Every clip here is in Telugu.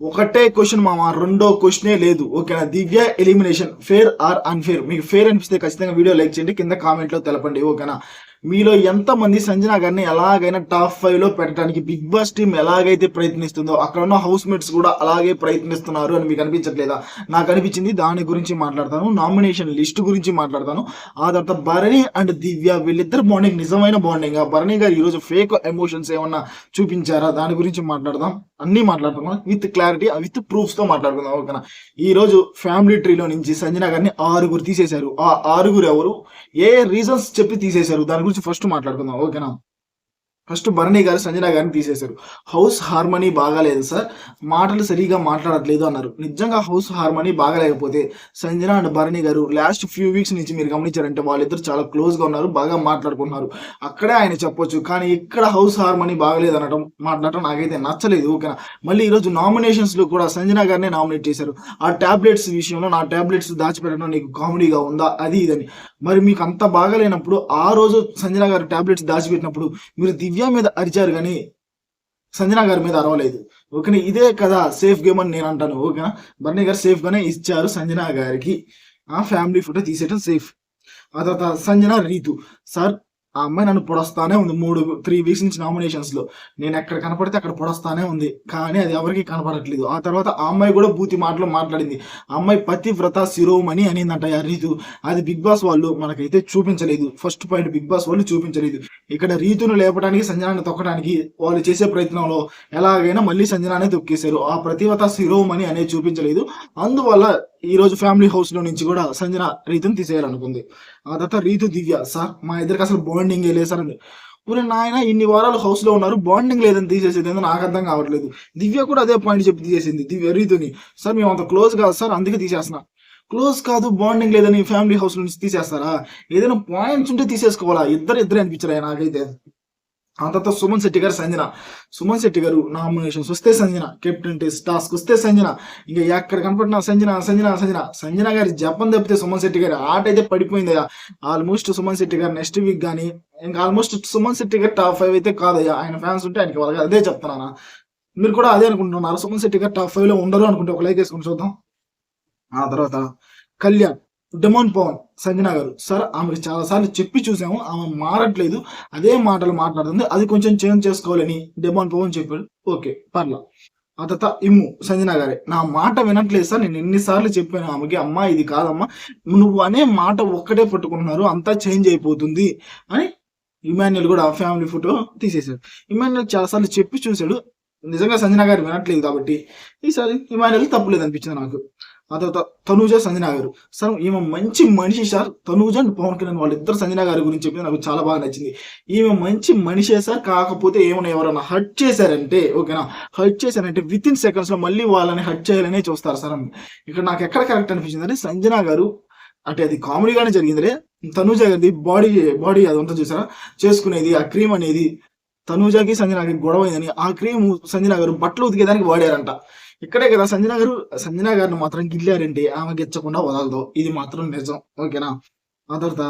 ఒకటే క్వశ్చన్ మామ? రెండో క్వశ్చనే లేదు. ఓకేనా? Divya elimination fair or unfair మీకు ఫేర్ అనిపిస్తే ఖచ్చితంగా వీడియో లైక్ చేయండి. కింద కామెంట్లో తెలపండి. ఓకేనా? మీలో ఎంతమంది సంజన గారిని ఎలాగైనా టాప్ ఫైవ్లో పెట్టడానికి బిగ్ బాస్ టీం ఎలాగైతే ప్రయత్నిస్తుందో అక్కడ ఉన్న హౌస్ మేట్స్ కూడా అలాగే ప్రయత్నిస్తున్నారు అని మీకు అనిపించట్లేదా? నాకు అనిపించింది దాని గురించి మాట్లాడతాను నామినేషన్ లిస్ట్ గురించి మాట్లాడతాను. ఆ తర్వాత భరణి అండ్ దివ్య వీళ్ళిద్దరు బాండింగ్ నిజమైన బాండింగ్ భరణి గారు ఈరోజు ఫేక్ ఎమోషన్స్ ఏమన్నా చూపించారా? దాని గురించి మాట్లాడదాం. అన్ని మాట్లాడుకుందాం. విత్ క్లారిటీ విత్ ప్రూఫ్స్తో మాట్లాడుకుందాం ఓకేనా? ఈ రోజు ఫ్యామిలీ ట్రీలో నుంచి సంజన గారిని ఆరుగురు తీసేశారు. ఆ ఆరుగురు ఎవరు? ఏ రీజన్స్ చెప్పి తీసేశారు? దాని గురించి ఫస్ట్ మాట్లాడుకుందాం ఓకేనా? ఫస్ట్ భరణి గారు సంజన గారిని తీసేశారు. హౌస్ హార్మనీ బాగాలేదు సార్. మాటలు సరిగా మాట్లాడట్లేదు అన్నారు. నిజంగా హౌస్ హార్మనీ బాగాలేకపోతే Sanjana and Bharani garu last few weeks నుంచి మీరు గమనించారంటే వాళ్ళిద్దరు చాలా క్లోజ్గా ఉన్నారు బాగా మాట్లాడుకుంటున్నారు. అక్కడే ఆయన చెప్పొచ్చు కానీ ఇక్కడ హౌస్ హార్మనీ బాగలేదు అనడం మాట్లాడటం నాకైతే నచ్చలేదు ఓకేనా? మళ్ళీ ఈరోజు నామినేషన్స్లో కూడా సంజన గారినే నామినేట్ చేశారు. ఆ ట్యాబ్లెట్స్ విషయంలో నా టాబ్లెట్స్ దాచిపెట్టడం నీకు కామెడీగా ఉందా? అది ఇదని. మరి మీకు అంత బాగాలేనప్పుడు ఆ రోజు సంజన గారు ట్యాబ్లెట్స్ దాచిపెట్టినప్పుడు మీరు దివ్య మీద అరిచారు కానీ సంజన గారి మీద అరవలేదు. ఓకేనా? ఇదే కదా సేఫ్ గేమ్ అని నేను అంటాను ఓకేనా? బర్నీ గారు సేఫ్ గానే ఇచ్చారు సంజన గారికి. ఆ ఫ్యామిలీ ఫోటో తీసేయడం సేఫ్. ఆ తర్వాత సంజన రీతు. సార్ ఆ అమ్మాయి నన్ను పొడస్తానే ఉంది. మూడు త్రీ వీక్స్ నుంచి నామినేషన్స్లో. నేను ఎక్కడ కనపడితే అక్కడ పొడస్తానే ఉంది. కానీ అది ఎవరికి కనపడట్లేదు. ఆ తర్వాత ఆ అమ్మాయి కూడా బూతి మాటలు మాట్లాడింది. ఆ అమ్మాయి పతివ్రత శిరోమణి అనిందంట రీతు. అది బిగ్ బాస్ వాళ్ళు మనకైతే చూపించలేదు. ఫస్ట్ పాయింట్ బిగ్ బాస్ వాళ్ళు చూపించలేదు. ఇక్కడ రీతును లేపడానికి సంజనాన్ని తొక్కడానికి వాళ్ళు చేసే ప్రయత్నంలో ఎలాగైనా మళ్ళీ సంజనాన్ని తొక్కేశారు. ఆ ప్రతివత శిరోమణి అనేది చూపించలేదు. అందువల్ల ఈ రోజు ఫ్యామిలీ హౌస్లో నుంచి కూడా సంజన రీతుని తీసేయాలనుకుంది. ఆ తర్వాత రీతు దివ్య సార్ మా ఇద్దరికి అసలు బాండింగ్ లేదు సార్. అని ఊరే నాయన ఇన్ని వారాలు హౌస్లో ఉన్నారు బాండింగ్ లేదని తీసేసేది ఏందో నాకు అర్థం కావట్లేదు. దివ్య కూడా అదే పాయింట్ చెప్పి తీసేసింది దివ్య రీతుని. సార్ మేము అంత క్లోజ్ కాదు సార్ అందుకే తీసేస్తున్నా. క్లోజ్ కాదు బాండింగ్ లేదని ఫ్యామిలీ హౌస్ నుంచి తీసేస్తారా? ఏదైనా పాయింట్స్ ఉంటే తీసేసుకోవాలా? ఇద్దరు ఇద్దరే అనిపించారా నాకైతే? ఆ తర్వాత సుమన్ శెట్టి గారు సంజన. సుమన్ శెట్టి గారు నామినేషన్స్ వస్తే సంజన కెప్టెన్ టెస్ట్ టాస్క్ వస్తే సంజన. ఇంకా ఎక్కడ కనపడినా సంజన సంజన సంజన. సంజన గారి జపం తప్పితే సుమన్ శెట్టి గారి ఆట అయితే పడిపోయిందయ్యా ఆల్మోస్ట్ సుమన్ శెట్టి గారు నెక్స్ట్ వీక్ కానీ ఇంకా ఆల్మోస్ట్ సుమన్ శెట్టి గారు టాప్ ఫైవ్ అయితే కాదయ్యా ఆయన ఫ్యాన్స్ ఉంటే ఆయనకి వాళ్ళకి అదే చెప్తున్నాను మీరు కూడా అదే అనుకుంటున్నారు? సుమన్ శెట్టి గారు టాప్ ఫైవ్లో ఉండరు అనుకుంటే ఒక లైక్ వేసుకుని చూద్దాం. ఆ తర్వాత కళ్యాణ్. డెమోన్ పవన్ సంజన గారు సార్ ఆమెకి చాలా సార్లు చెప్పి చూసాము ఆమె మారట్లేదు. అదే మాటలు మాట్లాడుతుంది. అది కొంచెం చేంజ్ చేసుకోవాలని డెమోన్ పవన్ చెప్పాడు. ఓకే పర్లా. ఆ తర్వాత ఇమ్ము సంజన గారే నా మాట వినట్లేదు సార్. నేను ఎన్నిసార్లు చెప్పాను ఆమెకి అమ్మా ఇది కాదమ్మా. నువ్వు అనే మాట ఒక్కటే పట్టుకుంటున్నారు. అంతా చేంజ్ అయిపోతుంది అని ఇమాన్యుల్ కూడా ఫ్యామిలీ ఫోటో తీసేశాడు. ఇమాన్యుల్ చాలా సార్లు చెప్పి చూశాడు. నిజంగా సంజన గారు వినట్లేదు కాబట్టి ఈసారి ఇమాన్యుల్ తప్పులేదు అనిపించింది నాకు. ఆ తర్వాత తనూజ సంజన గారు. సార్ ఈమె మంచి మనిషి సార్. తనూజ అండ్ పవన్ కళ్యాణ్ వాళ్ళిద్దరు సంజన గారి గురించి చెప్పింది నాకు చాలా బాగా నచ్చింది. ఈమె మంచి మనిషే సార్. కాకపోతే ఏమైనా ఎవరైనా హర్ట్ చేశారంటే ఓకేనా? హర్ట్ చేశారంటే విత్ ఇన్ సెకండ్స్లో మళ్ళీ వాళ్ళని హర్ట్ చేయాలనే చూస్తారు సార్. ఇక్కడ నాకు ఎక్కడ కరెక్ట్ అనిపించింది అంటే సంజన గారు అంటే అది కామెడీగానే జరిగిందిలే. తనూజ గారిది బాడీ బాడీ అదంతా చూసారా? చేసుకునేది ఆ క్రీమ్ అనేది తనూజకి సంజనాకి గొడవ అయిందని ఆ క్రీమ్ సంజన గారు బట్టలు ఉతికేదానికి వాడారంట. ఇక్కడే కదా సంజన గారు సంజన గారిని మాత్రం గిల్లారంటే ఆమె గెచ్చకుండా వదలదు. ఇది మాత్రం నిజం. ఓకేనా? ఆ తర్వాత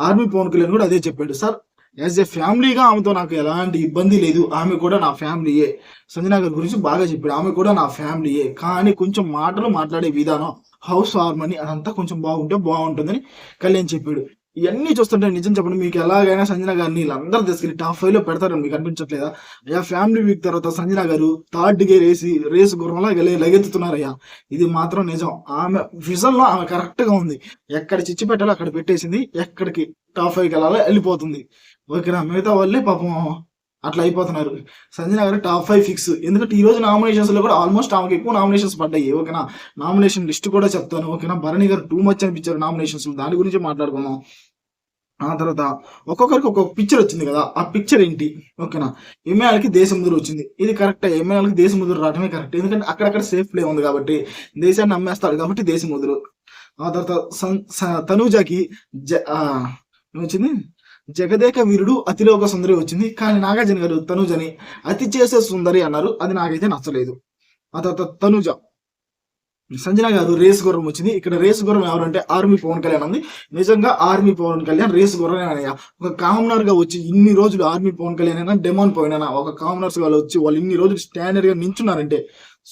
ఆర్మీ పవన్ కళ్యాణ్ కూడా అదే చెప్పాడు. సార్ యాజ్ ఏ ఫ్యామిలీగా ఆమెతో నాకు ఎలాంటి ఇబ్బంది లేదు. ఆమె కూడా నా ఫ్యామిలీయే. సంజన గారి గురించి బాగా చెప్పాడు. ఆమె కూడా నా ఫ్యామిలీయే. కానీ కొంచెం మాటలు మాట్లాడే విధానం హౌస్ హార్మనీ అదంతా కొంచెం బాగుంటే బాగుంటుందని కళ్యాణ్ చెప్పాడు. ఇవన్నీ చూస్తుంటే నిజం చెప్పండి మీకు ఎలాగైనా సంజన గారిని వీళ్ళందరూ తీసుకెళ్ళి టాప్ ఫైవ్లో పెడతారని మీకు అనిపించట్లేదా? అయ్యా ఫ్యామిలీ వీక్ తర్వాత సంజన గారు థర్డ్ గేర్ వేసి రేసు గుర్రంలా లె- లగెత్తుతున్నారయ్యా. ఇది మాత్రం నిజం. ఆమె విజన్లో ఆమె కరెక్ట్గా ఉంది. ఎక్కడ చిచ్చి పెట్టాలో అక్కడ పెట్టేసింది. ఎక్కడికి టాప్ ఫైవ్కి వెళ్ళాలో వెళ్ళిపోతుంది. ఓకేనా? మిగతా వాళ్ళే పాపం అట్లా అయిపోతున్నారు. సంజన గారు టాప్ ఫైవ్ ఫిక్స్ ఎందుకంటే ఈ రోజు నామినేషన్స్లో కూడా ఆల్మోస్ట్ ఆమెకి ఎక్కువ నామినేషన్స్ పడ్డాయి. ఓకేనా? నామినేషన్ లిస్ట్ కూడా చెప్తాను. ఓకేనా? భరణి గారు టూ మచ్ అనిపించారు నామినేషన్స్ దాని గురించి మాట్లాడుకుందాం. ఆ తర్వాత ఒక్కొక్కరికి ఒక్కొక్క పిక్చర్ వచ్చింది కదా ఆ పిక్చర్ ఏంటి? ఓకేనా ఎంఏఆర్కి దేశముదురు వచ్చింది. ఇది కరెక్ట్ ఎంఏఆర్కి దేశముదురు రావడమే కరెక్ట్ ఎందుకంటే అక్కడక్కడ సేఫ్ ప్లే ఉంది కాబట్టి దేశాన్ని అమ్మేస్తాడు కాబట్టి దేశముదురు ఆ తర్వాత స- తనూజాకి జ ఏమొచ్చింది? జగదేక వీరుడు అతిలోక సుందరి వచ్చింది. కానీ నాగార్జున గారు తనూజని అతి చేసే సుందరి అన్నారు. అది నాకైతే నచ్చలేదు. ఆ తర్వాత తనూజ. సంజన గారు రేస్ గుర్రం వచ్చింది. ఇక్కడ రేస్ గుర్రం ఎవరంటే ఆర్మీ పవన్ కళ్యాణ్ ఉంది నిజంగా ఆర్మీ పవన్ కళ్యాణ్ రేస్ గుర్రం అయ్యా ఒక కామనర్గా వచ్చి ఇన్ని రోజులు ఆర్మీ పవన్ కళ్యాణ్ అయినా డెమాన్ పవన్ అయినా ఒక కామనర్స్ వాళ్ళు వచ్చి వాళ్ళు ఇన్ని రోజులు స్టాండర్డ్గా నించున్నారంటే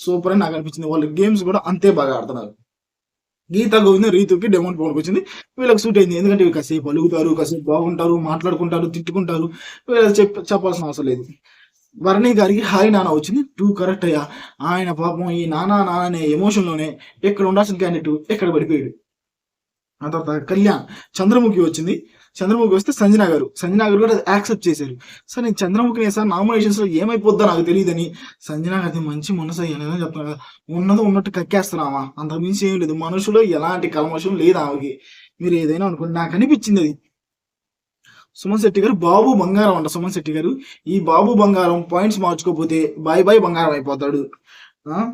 సూపర్ అని నాకు అనిపించింది. వాళ్ళ గేమ్స్ కూడా అంతే బాగా ఆడుతున్నారు. గీత గోవింద రీతుకి డెమోన్ పవన్ వచ్చింది. వీళ్ళకి సూట్ అయింది. ఎందుకంటే వీళ్ళు కాసేపు అలుగుతారు కాసేపు బాగుంటారు మాట్లాడుకుంటారు తిట్టుకుంటారు. వీళ్ళకి చెప్ప చెప్పాల్సిన అవసరం లేదు. వర్ణి గారికి హాయ్ నాన్న వచ్చింది? టూ కరెక్ట్ అయ్యా. ఆయన పాపం ఈ నానా నాన్న అనే ఎమోషన్లోనే ఎక్కడ ఉండాల్సిన క్యాండిడేట్ ఎక్కడ పడిపోయాడు? ఆ తర్వాత కళ్యాణ్ చంద్రముఖి వచ్చింది. చంద్రముఖి వస్తే సంజనా గారు. సంజనా గారు కూడా యాక్సెప్ట్ చేశారు. సార్ నేను చంద్రముఖిని సార్ నామినేషన్స్లో ఏమైపోద్దో నాకు తెలియదని. సంజనా గారి మంచి మనసు అయ్యానని చెప్తున్నా కదా. ఉన్నదో ఉన్నట్టు కక్కేస్తున్నావా? అంతకు మించి ఏం లేదు. మనుషులు ఎలాంటి కల్మషం లేదు ఆమెకి. మీరు ఏదైనా అనుకోండి. నాకు అనిపించింది అది. సుమన్ శెట్టి గారు బాబు బంగారం అంట సుమన్ శెట్టి గారు. ఈ బాబు బంగారం పాయింట్స్ మార్చుకోకపోతే బాయ్ బాయ్ బంగారం అయిపోతాడు. ఆ?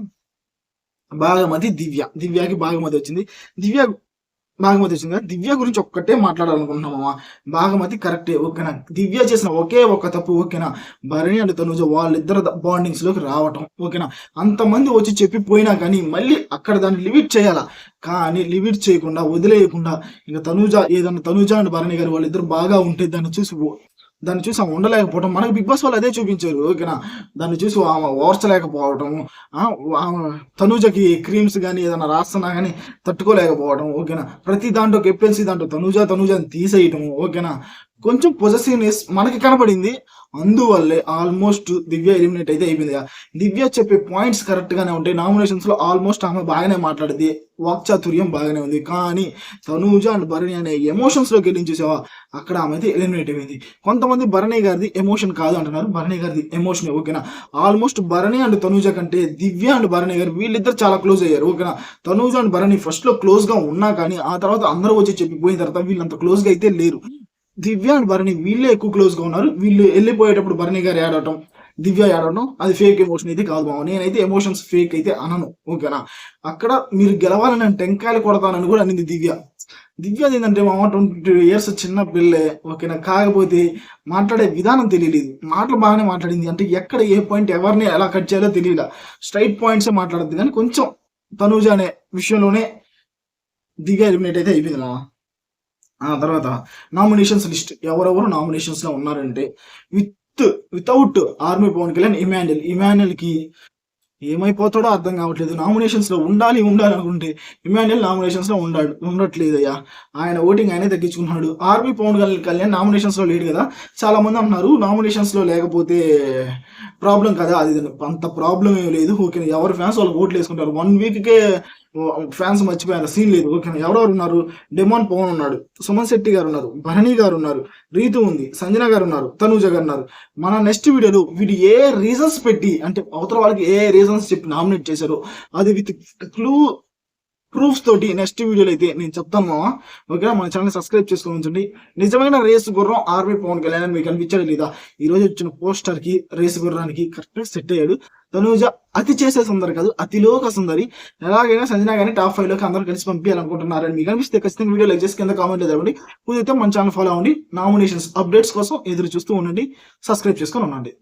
బాగమతి దివ్య. దివ్యకి బాగమతి వచ్చింది. దివ్య బాగమతి వచ్చింది కదా దివ్య గురించి ఒక్కటే మాట్లాడాలనుకుంటున్నామా బాగమతి కరెక్టే ఓకేనా? దివ్య చేసిన ఒకే ఒక్క తప్పు ఓకేనా? భరణి అండ్ తనుజ వాళ్ళిద్దరు బాండింగ్స్లోకి రావటం ఓకేనా? అంతమంది వచ్చి చెప్పి పోయినా కానీ మళ్ళీ అక్కడ దాన్ని లిమిట్ చేయాలా? కానీ లిమిట్ చేయకుండా వదిలేయకుండా ఇంకా తనుజ ఏదన్నా తనుజ అండ్ భరణి గారు వాళ్ళిద్దరు బాగా ఉంటే దాన్ని చూసి దాన్ని చూసి ఆమె ఉండలేకపోవడం మనకు బిగ్ బాస్ వాళ్ళు అదే చూపించారు ఓకేనా? దాన్ని చూసి ఆమె ఓర్చలేకపోవడం తనూజకి ఆమె తనుజకి క్రీమ్స్ కానీ ఏదైనా రాస్తున్నా కానీ తట్టుకోలేకపోవడం ఓకేనా? ప్రతి దాంట్లో కెప్టెన్సీ దాంట్లో తనూజ తనుజ అని తీసేయటం ఓకేనా? కొంచెం పొజెసివ్నెస్ మనకి కనపడింది. అందువల్లే ఆల్మోస్ట్ దివ్య ఎలిమినేట్ అయితే అయిపోయింది దివ్య చెప్పే పాయింట్స్ కరెక్ట్ గానే ఉంటాయి. నామినేషన్స్లో ఆల్మోస్ట్ ఆమె బాగానే మాట్లాడింది. వాక్చాతుర్యం బాగానే ఉంది. కానీ తనూజ అండ్ భరణి అనే ఎమోషన్స్లో వెళ్ళి చూసావా? అక్కడ ఆమె అయితే ఎలిమినేట్ అయింది కొంతమంది భరణి గారిది ఎమోషన్ కాదు అంటున్నారు. భరణి గారిది ఎమోషన్ ఓకేనా? ఆల్మోస్ట్ భరణి అండ్ తనూజ కంటే దివ్య అండ్ భరణి గారు వీళ్ళిద్దరు చాలా క్లోజ్ అయ్యారు ఓకేనా? తనూజ అండ్ భరణి ఫస్ట్లో క్లోజ్గా ఉన్నా కానీ ఆ తర్వాత అందరూ వచ్చి చెప్పిపోయిన తర్వాత వీళ్ళంత క్లోజ్గా అయితే లేరు. దివ్య అండ్ భరణి వీళ్ళే ఎక్కువ క్లోజ్గా ఉన్నారు. వీళ్ళు వెళ్ళిపోయేటప్పుడు భరణి గారు ఆడటం దివ్య ఆడటం అది ఫేక్ ఎమోషన్ అయితే కాదు బాబు నేనైతే ఎమోషన్స్ ఫేక్ అయితే అనను ఓకేనా అక్కడ మీరు గెలవాలని నేను టెంకాయలు కొడతానని కూడా అనింది దివ్య. దివ్య ఏంటంటే మా ట్వంటీ టూ ఇయర్స్ చిన్న పిల్లే ఓకేనా కాకపోతే మాట్లాడే విధానం తెలియలేదు. మాటలు బాగానే మాట్లాడింది. అంటే ఎక్కడ ఏ పాయింట్ ఎవరిని ఎలా కట్ చేయాలో తెలియదు స్ట్రైట్ పాయింట్సే మాట్లాడద్దు కానీ కొంచెం తనూజ అనే విషయంలోనే దివ్య ఎలిమినేట్ అయితే అయిపోయింది మామ. తర్వాత నామినేషన్స్ లిస్ట్. ఎవరెవరు నామినేషన్స్లో ఉన్నారంటే with without army Pawan Kalyan Emmanuel ఇమాన్యుల్కి ఏమైపోతాడో అర్థం కావట్లేదు. నామినేషన్స్లో ఉండాలి ఉండాలి అనుకుంటే ఇమాన్యుయల్ నామినేషన్స్లో ఉండాడు ఉండట్లేదయ్యా. ఆయన ఓటింగ్ ఆయనే తగ్గించుకున్నాడు. ఆర్మీ పవన్ కళ్యాణ్ కళ్యాణ్ నామినేషన్స్లో లేడు కదా. చాలామంది అంటున్నారు నామినేషన్స్లో లేకపోతే ప్రాబ్లం కదా. అది అంత ప్రాబ్లం ఏం లేదు. ఓకే ఎవరు ఫ్యాన్స్ వాళ్ళు ఓట్లు వేసుకుంటారు. వన్ వీక్కే ఫ్యాన్స్ మర్చిపోయారు. సీన్ లేదు. ఓకే ఎవరెవరు ఉన్నారు? డెమాన్ పవన్ ఉన్నాడు సుమన్ శెట్టి గారు ఉన్నారు భరణి గారు ఉన్నారు రీతు ఉంది సంజన గారు ఉన్నారు తనూజ గారు ఉన్నారు. మన నెక్స్ట్ వీడియోలో వీడు ఏ రీజన్స్ పెట్టి అంటే అవతల వాళ్ళకి ఏ రీజన్స్ చెప్పి నామినేట్ చేశారు. అది విత్ క్లూ ప్రూఫ్స్ తోటి నెక్స్ట్ వీడియోలో అయితే నేను చెప్తాను ఓకే మన ఛానల్ సబ్స్క్రైబ్ చేసుకొని ఉంచండి. నిజమైన రేసు గుర్రం ఆర్బీ పవన్ కళ్యాణ్ అని మీకు అనిపించాడు లేదా? ఈ రోజు వచ్చిన పోస్టర్కి రేసు గుర్రానికి కరెక్ట్ సెట్ అయ్యాడు. తనూజ అతి చేసే సుందరి కాదు అతిలోక సుందరి. ఎలాగైనా సంజనా కానీ టాప్ ఫైవ్లోకి అందరూ కలిసి పంపించాలనుకుంటున్నారని మీకు అనిపిస్తే ఖచ్చితంగా వీడియో లైక్ చేసి కింద కామెంట్ చదవండి కుదిరితే మన ఛానల్ ఫాలో అవ్వండి. నామినేషన్స్ అప్డేట్స్ కోసం ఎదురు చూస్తూ ఉండండి. సబ్స్క్రైబ్ చేసుకొని ఉండండి.